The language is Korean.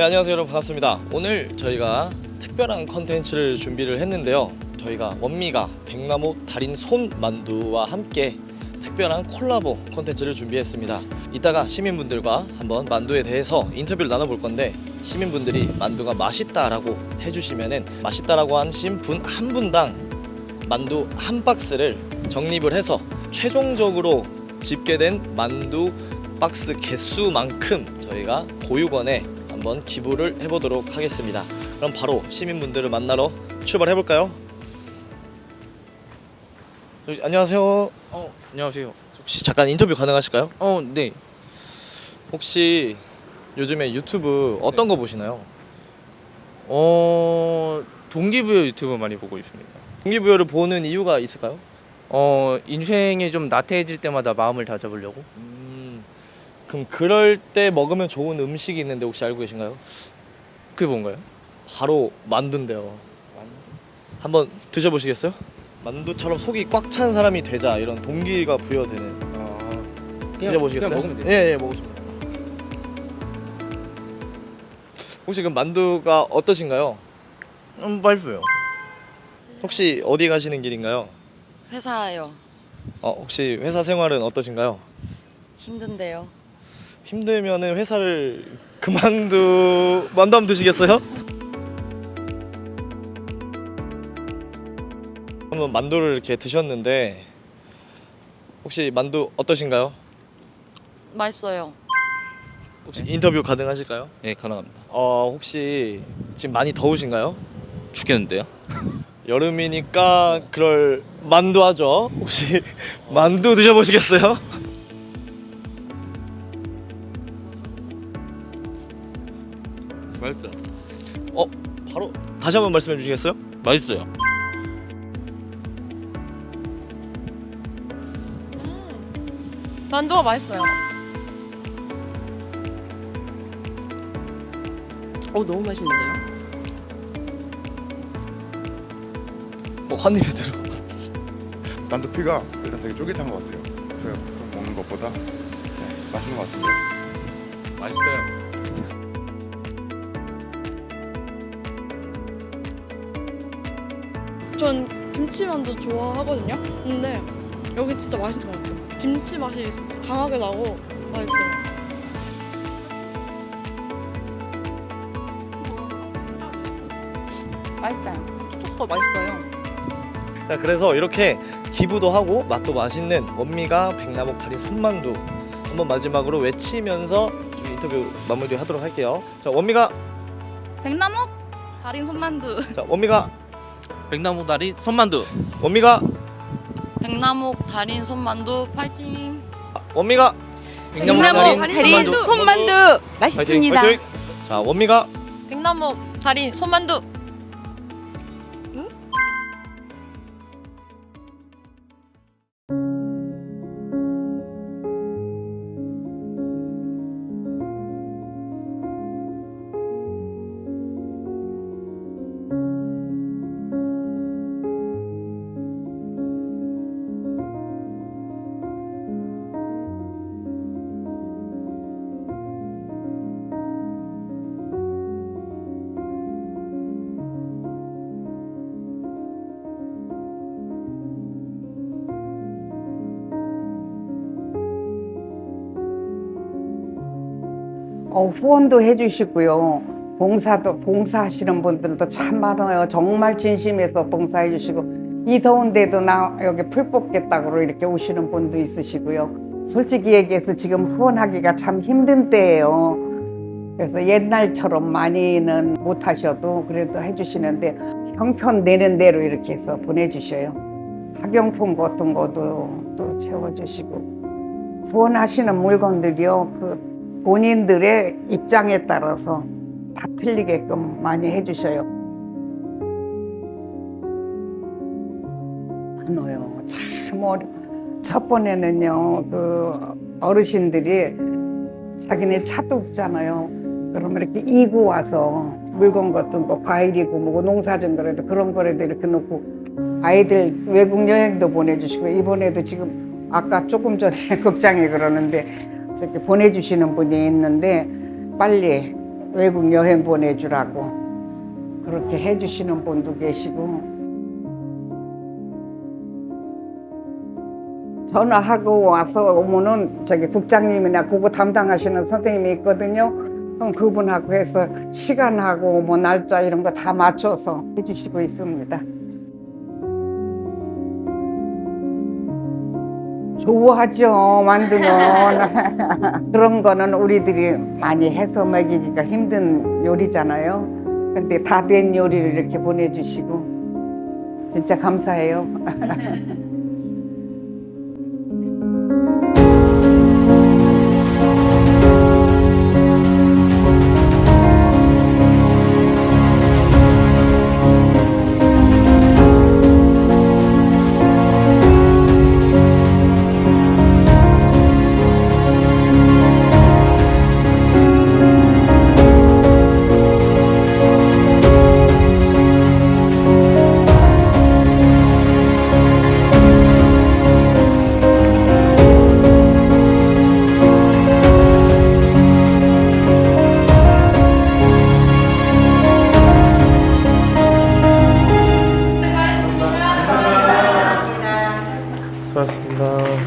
네, 안녕하세요 여러분. 반갑습니다. 오늘 저희가 특별한 컨텐츠를 준비를 했는데요. 저희가 원미가 백나무 달인 손만두와 함께 특별한 콜라보 컨텐츠를 준비했습니다. 이따가 시민분들과 한번 만두에 대해서 인터뷰를 나눠볼 건데 시민분들이 만두가 맛있다라고 해주시면은 맛있다라고 하신 분 한 분당 만두 한 박스를 정립을 해서 최종적으로 집계된 만두 박스 개수만큼 저희가 보육원에 한번 기부를 해보도록 하겠습니다. 그럼 바로 시민분들을 만나러 출발해 볼까요? 안녕하세요. 어, 안녕하세요. 혹시 잠깐 인터뷰 가능하실까요? 어, 네. 혹시 요즘에 유튜브 어떤 거 보시나요? 어, 동기부여 유튜브 많이 보고 있습니다. 동기부여를 보는 이유가 있을까요? 어, 인생이 좀 나태해질 때마다 마음을 다잡으려고. 음, 그럼 그럴 때 먹으면 좋은 음식이 있는데 혹시 알고 계신가요? 그게 뭔가요? 바로 만두인데요. 한번 드셔보시겠어요? 만두처럼 속이 꽉 찬 사람이 되자 이런 동기가 부여되는 아, 그냥, 드셔보시겠어요? 그냥 먹으면 돼요. 예, 예, 먹으십니다. 혹시 그 만두가 어떠신가요? 음, 맛있어요. 혹시 어디 가시는 길인가요? 회사요. 어, 혹시 회사 생활은 어떠신가요? 힘든데요. 힘들면은 회사를 그만두 만두 한번 드시겠어요? 한번 만두를 이렇게 드셨는데 혹시 만두 어떠신가요? 맛있어요. 혹시 인터뷰 가능하실까요? 네 가능합니다. 어 혹시 지금 많이 더우신가요? 죽겠는데요? 여름이니까 그럴 만두 하죠. 혹시 만두 드셔보시겠어요? 어 바로 다시 한번 말씀해 주시겠어요? 맛있어요. 만두가 맛있어요. 어 너무 맛있는데요? 뭐 한 입에 들어. 만두피가 일단 되게 쫄깃한 것 같아요. 보통 먹는 것보다 네, 맛있는 것 같은데요. 맛있어요. 전 김치만두 좋아하거든요. 근데 여기 진짜 맛있는 것 같아요. 김치 맛이 강하게 나고 맛있어요. 맛있어요. 초코 맛있어요. 자 그래서 이렇게 기부도 하고 맛도 맛있는 원미가 백나목 다리 손만두 한번 마지막으로 외치면서 좀 인터뷰 마무리 하도록 할게요. 자 원미가 백나무 달인 손만두. 자 원미가 백나무 다리 손만두. 원미가 백나목 달인 손만두 파이팅. 원미가 백나무 달인 손만두. 손만두. 손만두 파이팅, 파이팅! 자 원미가 백나무 달인 손만두. 후원도 해주시고요. 봉사도 봉사하시는 분들도 참 많아요. 정말 진심에서 봉사해 주시고 이 더운데도 나 여기 풀 뽑겠다고 이렇게 오시는 분도 있으시고요. 솔직히 얘기해서 지금 후원하기가 참 힘든 때예요. 그래서 옛날처럼 많이는 못 하셔도 그래도 해주시는데 형편 내는 대로 이렇게 해서 보내주셔요. 학용품 같은 것도 또 채워주시고 후원하시는 물건들이요. 그 본인들의 입장에 따라서 다 틀리게끔 많이 해주셔요. 많아요. 참 어려. 첫 번에는요, 그 어르신들이 자기네 차도 없잖아요. 그러면 이렇게 이고 와서 물건 같은 거 과일이고 뭐고 농사진 거라도 그런 거라도 이렇게 놓고 아이들 외국 여행도 보내주시고 이번에도 지금 아까 조금 전에 극장에 그러는데 저렇게 보내주시는 분이 있는데 빨리 외국 여행 보내주라고 그렇게 해주시는 분도 계시고 전화하고 와서 오면은 저기 국장님이나 그거 담당하시는 선생님이 있거든요. 그럼 그분하고 해서 시간하고 뭐 날짜 이런 거 다 맞춰서 해주시고 있습니다. 좋아하죠 만두는 그런 거는 우리들이 많이 해서 먹이기가 힘든 요리잖아요. 근데 다 된 요리를 이렇게 보내주시고 진짜 감사해요. Wow.